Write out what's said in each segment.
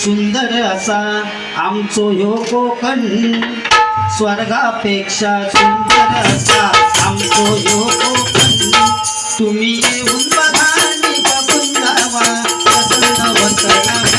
सुंदर असा आमचो ह्यो कोकण. स्वर्गापेक्षा सुंदर असा आमचो ह्यो कोकण. तुम्ही येऊन बघा बघून जावा प्रसन्न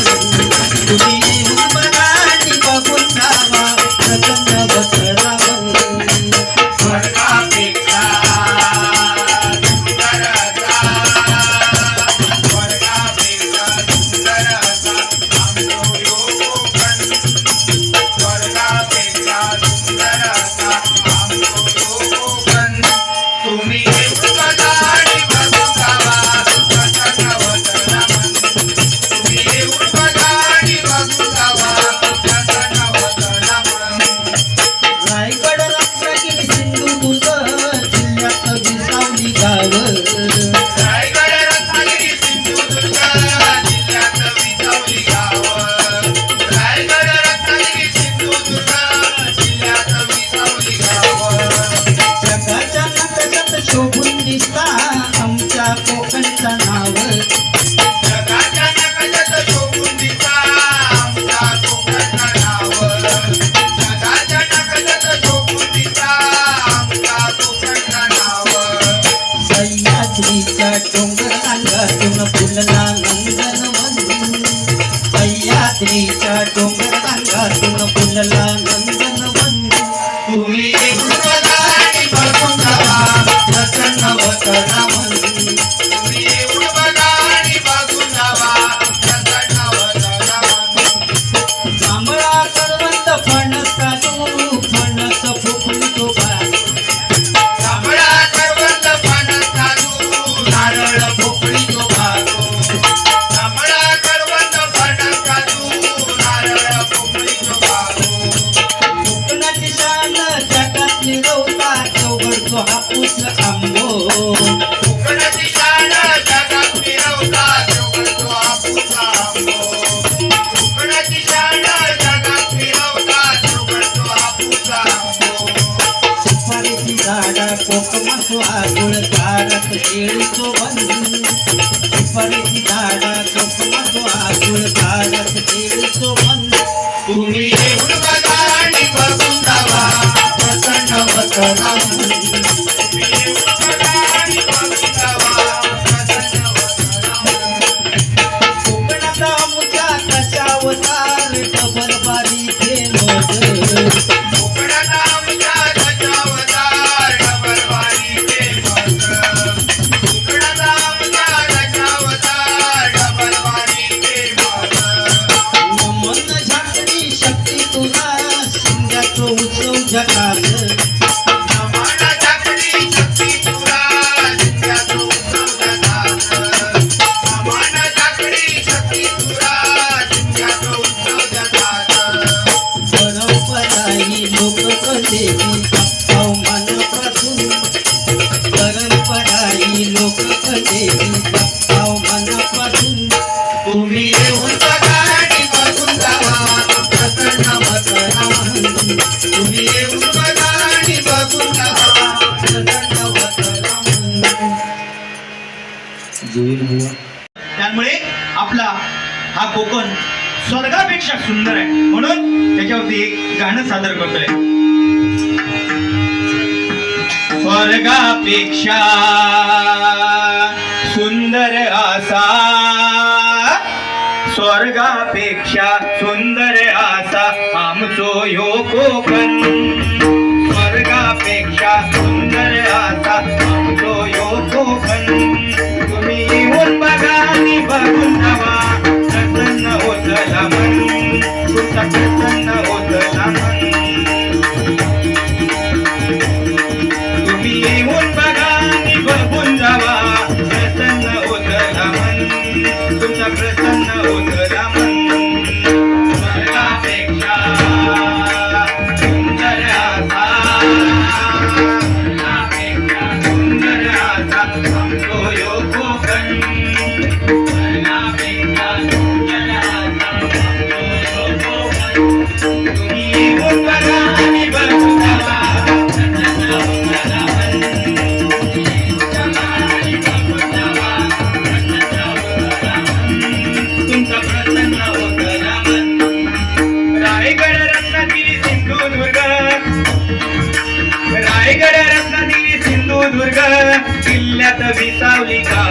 तुम्ही येऊन बघा जगात निरवता चौघडतो हापूस आंबो कोकणाची शान जगात फिरवता, चौघडतो हापूस आंबो. कोकणाची शान जगात फिरवता, चौघडतो हापूस आंबो. सुपारीची झाडा कोकमासो आगुळ कारक केळीचो बंद सुपारीची झाडा कोकमासो आगुळ कारक केळीचो बंद तुम्ही प्रसन्न तुम्ही येऊन बघून जावा प्रसन्न तुम्ही येऊन बघून जावा प्रसन्न त्यामुळे आपला हा कोकण स्वर्गापेक्षा सुंदर आहे. म्हणून त्याच्यावरती एक गाणं सादर करतोय. स्वर्गापेक्षा स्वर्गापेक्षा सुंदर असा आमचो यो कोकण. स्वर्गापेक्षा सुंदर असा आमचो यो कोकण. तुम्ही येऊन बघा आणि बघून जावा प्रसन्न होतला मन. तुमचा प्रसन्न होतला मन. तुम्ही येऊन बघा आणि बघून जावा प्रसन्न होतला मन. तुमचा प्रसन्न होतला Africa.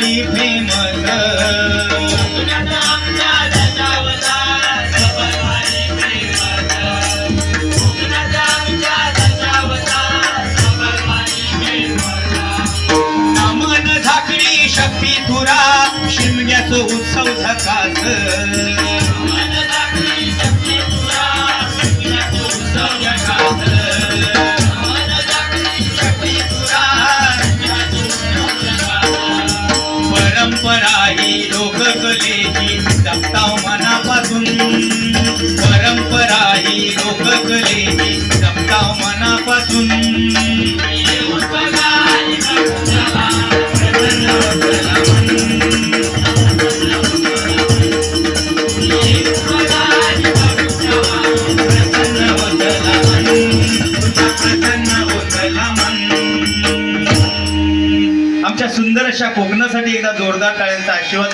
काळी फेमत शिमग्याचं उत्सव झकास. आई लोककलेची जपताव मनापासून. परंपरा ही लोककलेची जपताव मनापासून. जोरदार टाळ्यांचा आशीर्वाद